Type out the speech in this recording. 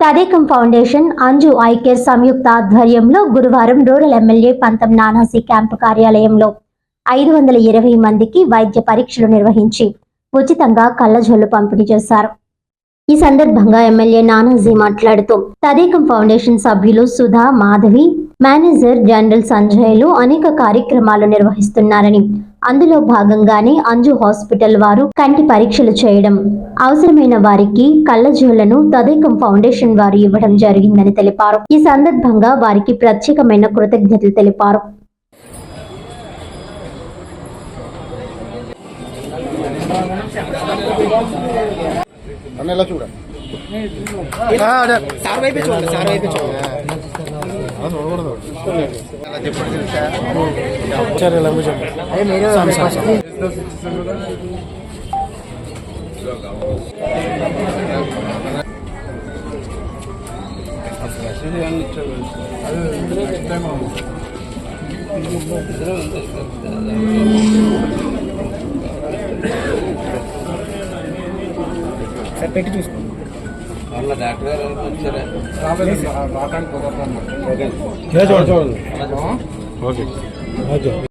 Tadekam foundation Anju eye care సంయుక్త ఆధ్వర్యంలో గురువారం rural MLA పంతం నానాసి క్యాంపు కార్యాలయంలో ఐదు వందల ఇరవై మందికి వైద్య పరీక్షలు నిర్వహించి ఉచితంగా కళ్ళజోళ్ళు పంపిణీ చేశారు. ఈ సందర్భంగా ఎమ్మెల్యే నానాజీ మాట్లాడుతూ తదేకం ఫౌండేషన్ సభ్యులు సుధా మాధవి మేనేజర్ జనరల్ సంజయ్లు అనేక కార్యక్రమాలు నిర్వహిస్తున్నారని అందులో భాగంగానే అంజు హాస్పిటల్ వారు కంటి పరీక్షలు చేయడం అవసరమైన వారికి కళ్ళజోళ్ళను తదేకం ఫౌండేషన్ వారు ఇవ్వడం జరిగిందని తెలిపారు ఈ సందర్భంగా వారికి ప్రత్యేకమైన కృతజ్ఞతలు తెలిపారు చూడండి సార్ వైపే చూడండి సార్ పెట్టి చూసుకోండి వాళ్ళ డాక్టర్ గారు వచ్చారా? రావడానికి కుదరదు ఓకే. ఓకే.